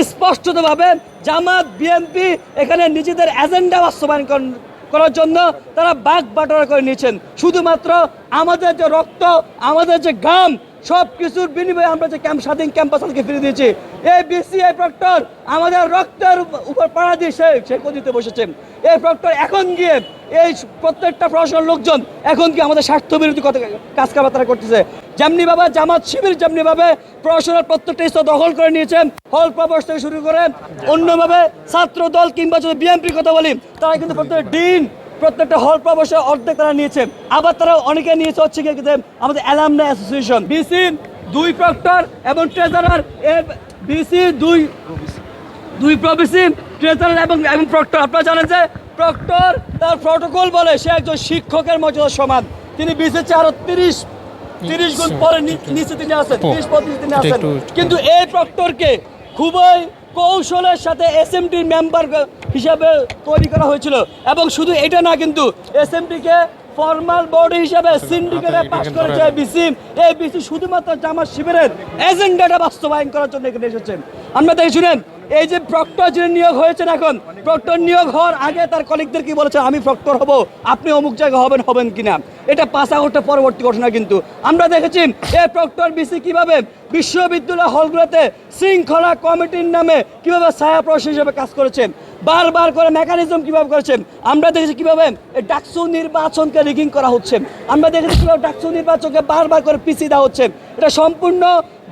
স্পষ্টতভাবে জামাত BNP এখানে নিজেদের agenda বাস্তবায়ন কর- করার জন্য তারা বাঘ বাটোয়ারা করে নিয়েছেন। শুধুমাত্র আমাদের যে রক্ত, আমাদের যে ঘাম সব কিছুর বিনিময়ে আমরা যে ক্যাম্প স্বাধীন ক্যাম্পাস আজকে ফিরে দিয়েছি। এই বিসিআই প্রক্টর আমাদের রক্তের উপর পাড়া দিয়ে সে সে গদিতে বসেছেন এই প্রক্টর এখন গিয়ে এই প্রত্যেকটা প্রশাসনের লোকজন এখন কি আমাদের স্বার্থ বিরোধী কথা কাজ কারবার তারা করতেছে। যেমনি ভাবে জামাত শিবির, যেমনি ভাবে প্রশাসনের প্রত্যেকটা স্তর দখল করে নিয়েছেন হল প্রবেশ থেকে শুরু করে অন্যভাবে ছাত্র দল কিংবা যদি বিএনপির কথা বলি, তারা কিন্তু প্রত্যেক দিন প্রত্যেকটা হল প্রবেশে অর্ধেক তারা নিয়েছে। আবার তারা অনেকে নিয়েছে হচ্ছে কি আমাদের অ্যালামনা অ্যাসোসিয়েশন বিসি দুই প্রক্টর এবং ট্রেজারার বিসি দুই দুই প্রবেশি ট্রেজারার এবং এবং প্রক্টর আপনারা জানেন যে প্রক্টর তার প্রটোকল বলে সে একজন শিক্ষকের মর্যাদা সমান। তিনি বিসির আরও তিরিশ তিরিশ গুণ পরে নিচে তিনি আছেন তিরিশ পঁয়ত্রিশ তিনি আছেন। কিন্তু এই প্রক্টরকে খুবই কৌশলের সাথে এসএমটির মেম্বার হিসাবে তৈরি করা হয়েছিল। এবং শুধু এটা না কিন্তু এসএমটিকে ফর্মাল বডি হিসাবে সিন্ডিকেটে পাস করেছে বিসি এই বিসি শুধুমাত্র জামাত শিবিরের এজেন্ডাটা বাস্তবায়ন করার জন্য এখানে এসেছেন। আমরা তাই শুনেন এই যে প্রক্টর যিনি নিয়োগ হয়েছেন এখন প্রক্টর নিয়োগ হওয়ার আগে তার কলিগদের কি বলেছে আমি প্রক্টর হব, আপনি অমুক জায়গায় হবেন হবেন কিনা? এটা পাস আউটের পরবর্তী ঘটনা কিন্তু। আমরা দেখেছি, এই প্রক্টর বিসি কীভাবে বিশ্ববিদ্যালয় হলগুলোতে শৃঙ্খলা কমিটির নামে কীভাবে ছায়া প্রশাসন হিসেবে কাজ করেছেন বারবার করে মেকানিজম কীভাবে করেছেন আমরা দেখেছি কীভাবে ডাকসু নির্বাচনকে রিগিং করা হচ্ছে, আমরা দেখেছি কীভাবে ডাকসু নির্বাচনকে বারবার করে পিছিয়ে দেওয়া হচ্ছে। এটা সম্পূর্ণ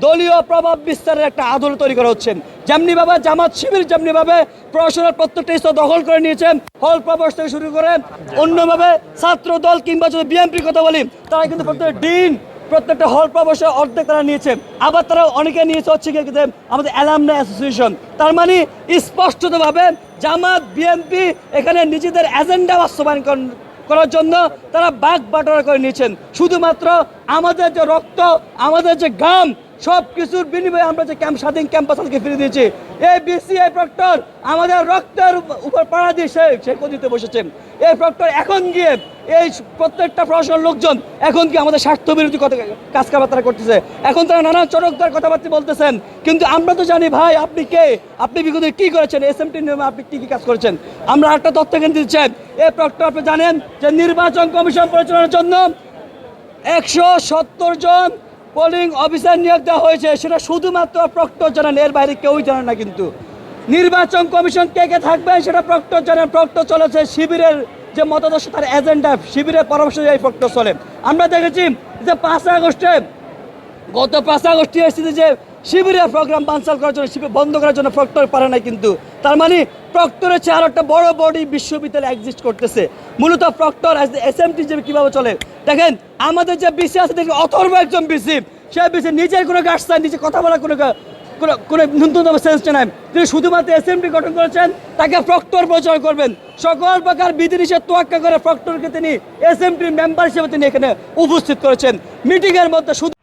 দলীয় প্রভাব বিস্তারের একটা আদল তৈরি করা হচ্ছে। যেমনিভাবে জামাত শিবির, যেমনিভাবে প্রশাসনের প্রত্যেকটা স্তর দখল করে নিয়েছেন হল প্রবেশ থেকে শুরু করে অন্যভাবে ছাত্র দল কিংবা যদি বিএনপির কথা বলি, তারা কিন্তু প্রত্যেক দিন প্রত্যেকটা হল প্রবেশে অর্ধেক তারা নিয়েছে। আবার তারা অনেকে নিয়েছে হচ্ছে কি যে আমাদের অ্যালামনা অ্যাসোসিয়েশন। তার মানে স্পষ্টতভাবে জামাত, বিএনপি এখানে নিজেদের এজেন্ডা বাস্তবায়ন কর- করার জন্য তারা বাঘ বাটোয়ারা করে নিয়েছেন। শুধুমাত্র আমাদের যে রক্ত, আমাদের যে ঘাম সব কিছুর বিনিময়ে আমরা যে ক্যাম্প স্বাধীন ক্যাম্পাস আজকে ফিরে দিয়েছি। এই বিসিআই প্রক্টর আমাদের রক্তের উপর পাড়া দিয়ে সে সে গদিতে বসেছেন এই প্রক্টর এখন গিয়ে এই প্রত্যেকটা প্রশাসনের লোকজন এখন কি আমাদের স্বার্থ বিরোধী কথা কাজ কারবার তারা করতেছে। এখন তারা নানা চরকদার কথাবার্তা বলতেছেন। কিন্তু আমরা তো জানি, ভাই, আপনি কে? আপনি বিগত কি করেছেন? এস এম টি নিয়মে আপনি কী কী কাজ করেছেন? আমরা একটা তথ্য কেন্দ্র দিচ্ছেন এই প্রক্টর, আপনি জানেন যে নির্বাচন কমিশন পরিচালনার জন্য একশো সত্তর জন পোলিং অফিসার নিয়োগ দেওয়া হয়েছে, সেটা শুধুমাত্র প্রক্টর জানান এর বাইরে কেউই জানে না কিন্তু। নির্বাচন কমিশন কে কে থাকবে সেটা প্রক্টর জানেন প্রক্টর চলেছে শিবিরের যে মতাদর্শ, তার এজেন্ডা শিবিরের পরামর্শ এই প্রক্টর চলে। আমরা দেখেছি যে পাঁচ আগস্টে, গত পাঁচ আগস্ট এসেছে যে শিবিরের প্রোগ্রাম বানচাল করার জন্য, শিবির বন্ধ করার জন্য প্রক্টর পারে না কিন্তু। তার মানে প্রক্টরের চেয়ে আরও একটা বড় বডি বিশ্ববিদ্যালয় এক্সিস্ট করতেছে। মূলত প্রক্টর এস এম টি কীভাবে চলে? দেখেন, আমাদের যে বিসি আছে দেখি অথর্ব একজন বিসি। সে বিসি নিজের কোনো গাছ চায়, নিজে কথা বলার কোনো কোনো ন্যূনতম সেন্স নাই। তিনি শুধুমাত্র এসএমপি গঠন করেছেন, তাকে প্রক্টর প্রচার করবেন। সকল প্রকার বিধিনিষেধ তোয়াক্কা করে প্রক্টরকে তিনি এসএমপির মেম্বার হিসেবে তিনি এখানে উপস্থিত করেছেন। মিটিংয়ের মধ্যে শুধু